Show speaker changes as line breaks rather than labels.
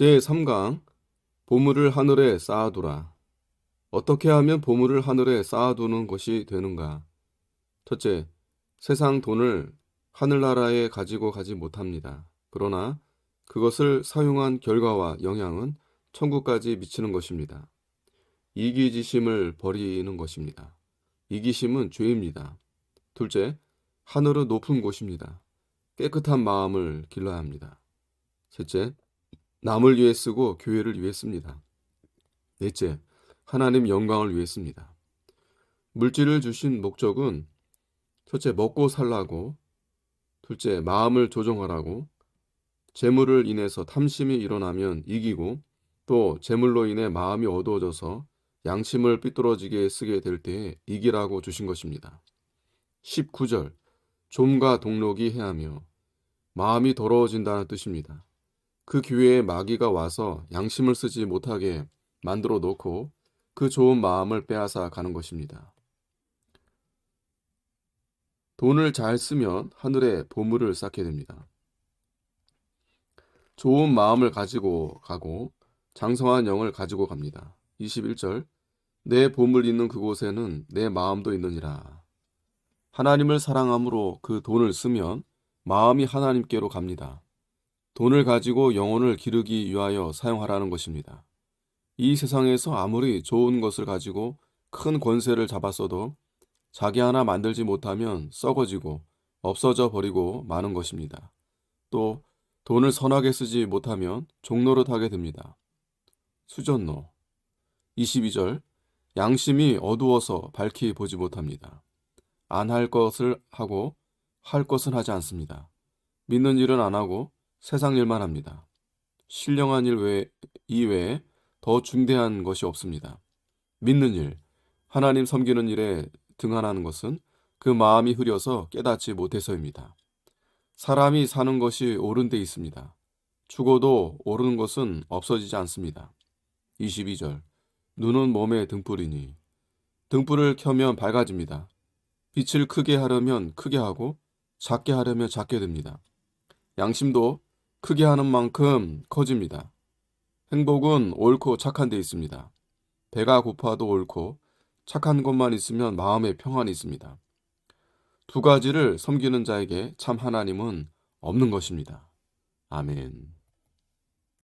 제3강 보물을 하늘에 쌓아두라. 어떻게 하면 보물을 하늘에 쌓아두는 것이 되는가? 첫째, 세상 돈을 하늘나라에 가지고 가지 못합니다. 그러나 그것을 사용한 결과와 영향은 천국까지 미치는 것입니다. 이기지심을 버리는 것입니다. 이기심은 죄입니다. 둘째, 하늘은 높은 곳입니다. 깨끗한 마음을 길러야 합니다. 셋째, 남을 위해 쓰고 교회를 위해 씁니다. 넷째, 하나님 영광을 위해 씁니다. 물질을 주신 목적은 첫째, 먹고 살라고, 둘째, 마음을 조정하라고, 재물을 인해서 탐심이 일어나면 이기고, 또 재물로 인해 마음이 어두워져서 양심을 삐뚤어지게 쓰게 될 때에 이기라고 주신 것입니다. 19절, 좀과 동록이 해하며 마음이 더러워진다는 뜻입니다. 그 교회에 마귀가 와서 양심을 쓰지 못하게 만들어 놓고 그 좋은 마음을 빼앗아 가는 것입니다. 돈을 잘 쓰면 하늘에 보물을 쌓게 됩니다. 좋은 마음을 가지고 가고 장성한 영을 가지고 갑니다. 21절 내 보물 있는 그곳에는 내 마음도 있느니라. 하나님을 사랑함으로 그 돈을 쓰면 마음이 하나님께로 갑니다. 돈을 가지고 영혼을 기르기 위하여 사용하라는 것입니다. 이 세상에서 아무리 좋은 것을 가지고 큰 권세를 잡았어도 자기 하나 만들지 못하면 썩어지고 없어져 버리고 마는 것입니다. 또 돈을 선하게 쓰지 못하면 종노릇 하게 됩니다. 수전노 22절 양심이 어두워서 밝히 보지 못합니다. 안 할 것을 하고 할 것은 하지 않습니다. 믿는 일은 안 하고 세상 일만 합니다. 신령한 일 외, 이외에 더 중대한 것이 없습니다. 믿는 일, 하나님 섬기는 일에 등한하는 것은 그 마음이 흐려서 깨닫지 못해서입니다. 사람이 사는 것이 옳은 데 있습니다. 죽어도 오르는 것은 없어지지 않습니다. 22절 눈은 몸의 등불이니 등불을 켜면 밝아집니다. 빛을 크게 하려면 크게 하고 작게 하려면 작게 됩니다. 양심도 크게 하는 만큼 커집니다. 행복은 옳고 착한 데 있습니다. 배가 고파도 옳고 착한 것만 있으면 마음에 평안이 있습니다. 두 가지를 섬기는 자에게 참 하나님은 없는 것입니다. 아멘.